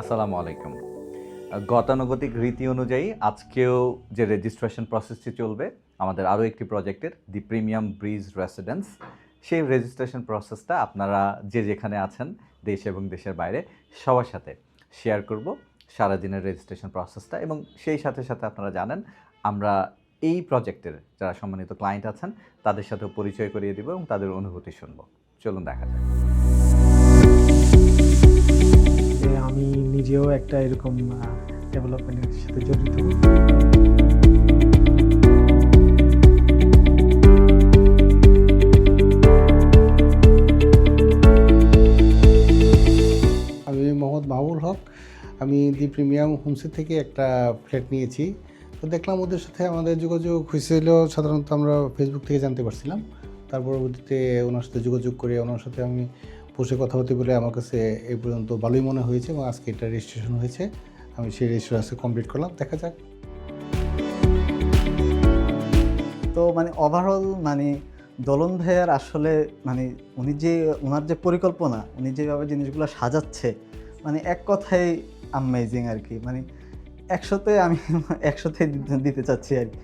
আসসালামু আলাইকুম। গতানুগতিক রীতি অনুযায়ী আজকেও যে রেজিস্ট্রেশন প্রসেসটি চলবে, আমাদের আরও একটি প্রজেক্টের দি প্রিমিয়াম ব্রিজ রেসিডেন্স সেই রেজিস্ট্রেশন প্রসেসটা আপনারা যে যেখানে আছেন, দেশ এবং দেশের বাইরে, সবার সাথে শেয়ার করব। সারাদিনের রেজিস্ট্রেশন প্রসেসটা এবং সেই সাথে সাথে আপনারা জানেন, আমরা এই প্রজেক্টের যারা সম্মানিত ক্লায়েন্ট আছেন, তাদের সাথেও পরিচয় করিয়ে দিব এবং তাদের অনুভূতি শুনব। চলুন দেখা যাক। নিজেও একটা এরকম ডেভেলপমেন্টের সাথে জড়িত। আমি মোহাম্মদ মাহবুল হক। আমি দি প্রিমিয়াম হোমসে থেকে একটা ফ্ল্যাট নিয়েছি। তো দেখলাম ওদের সাথে আমাদের যোগাযোগ হয়েছিল, সাধারণত আমরা ফেসবুক থেকে জানতে পারছিলাম। তার পরবর্তীতে ওনার সাথে যোগাযোগ করে, ওনার সাথে আমি বসে কথা বলতে বলে আমার কাছে এই পর্যন্ত ভালোই মনে হয়েছে এবং আজকে এটা রেজিস্ট্রেশন হয়েছে। আমি সেই রেজিস্ট্রেশন কমপ্লিট করলাম, দেখা যাক। তো মানে ওভারঅল মানে দলন ভাইয়ার আসলে মানে উনি যে ওনার যে পরিকল্পনা, উনি যেভাবে জিনিসগুলো সাজাচ্ছে মানে এক কথাই আমেজিং আর কি। মানে একশোতে আমি, একশোতে দিতে চাচ্ছি আর কি।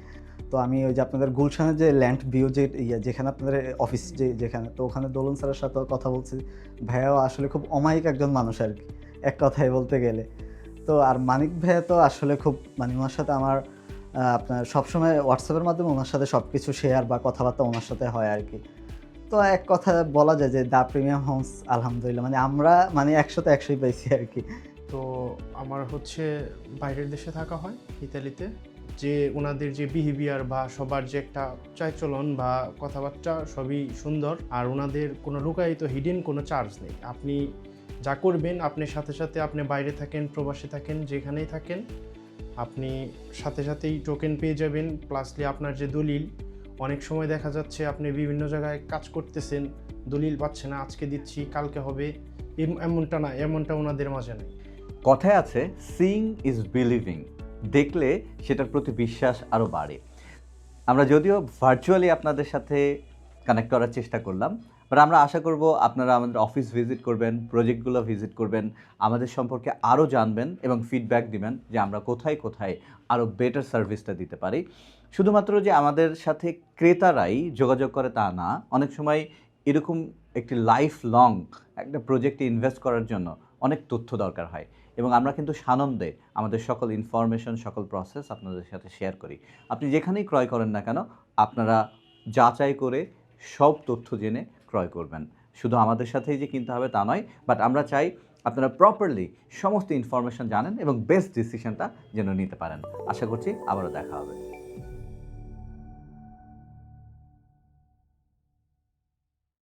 তো আমি ওই যে আপনাদের গুলশানের যে ল্যান্ড ভিউ যে ইয়ে যেখানে আপনাদের অফিস যে যেখানে, তো ওখানে দোলন স্যারের সাথেও কথা বলছি। ভাইয়াও আসলে খুব অমায়িক একজন মানুষ আর কি, এক কথায় বলতে গেলে। তো আর মানিক ভাইয়া তো আসলে খুব মানে ওনার সাথে আমার আপনার সবসময় হোয়াটসঅ্যাপের মাধ্যমে ওনার সাথে সব কিছু শেয়ার বা কথাবার্তা ওনার সাথে হয় আর কি। তো এক কথা বলা যায় যে দা প্রিমিয়াম হোমস আলহামদুলিল্লাহ মানে আমরা মানে একশোতে একশোই পাইছি আর কি। তো আমার হচ্ছে বাইরের দেশে থাকা হয়, ইতালিতে। যে ওনাদের যে বিহেভিয়ার বা সবার যে একটা চাইচলন বা কথাবার্তা সবই সুন্দর, আর ওনাদের কোনো লুকায়িত হিডেন কোনো চার্জ নেই। আপনি যা করবেন, আপনি সাথে সাথে আপনি বাইরে থাকেন, প্রবাসে থাকেন, যেখানেই থাকেন, আপনি সাথে সাথেই টোকেন পেয়ে যাবেন। প্লাসলি আপনার যে দলিল, অনেক সময় দেখা যাচ্ছে আপনি বিভিন্ন জায়গায় কাজ করতেছেন, দলিল পাচ্ছে না, আজকে দিচ্ছি, কালকে হবে, এম- এমনটা না, এমনটা ওনাদের মাঝে নেই। কথায় আছে সিং ইজ বিলিভিং দেখলে সেটার প্রতি বিশ্বাস আরও বাড়ে। আমরা যদিও ভার্চুয়ালি আপনাদের সাথে কানেক্ট করার চেষ্টা করলাম বাট আমরা আশা করব আপনারা আমাদের অফিস ভিজিট করবেন প্রজেক্টগুলো ভিজিট করবেন, আমাদের সম্পর্কে আরও জানবেন এবং ফিডব্যাক দিবেন যে আমরা কোথায় কোথায় আরও বেটার সার্ভিসটা দিতে পারি। শুধুমাত্র যে আমাদের সাথে ক্রেতারাই যোগাযোগ করে তা না, অনেক সময় এরকম একটি লাইফ লং একটা প্রজেক্টে ইনভেস্ট করার জন্য অনেক তথ্য দরকার হয়। এবং আমরা কিন্তু সানন্দে আমাদের সকল ইনফরমেশন সকল প্রসেস আপনাদের সাথে শেয়ার করি। আপনি যেখানেই ক্রয় করেন না কেন, আপনারা যাচাই করে সব তথ্য জেনে ক্রয় করবেন। শুধু আমাদের সাথেই যে কিনতে হবে তা নয় বাট আমরা চাই আপনারা প্রপারলি সমস্ত ইনফরমেশন জানেন এবং বেস্ট ডিসিশনটা যেন নিতে পারেন। আশা করছি আবারও দেখা হবে।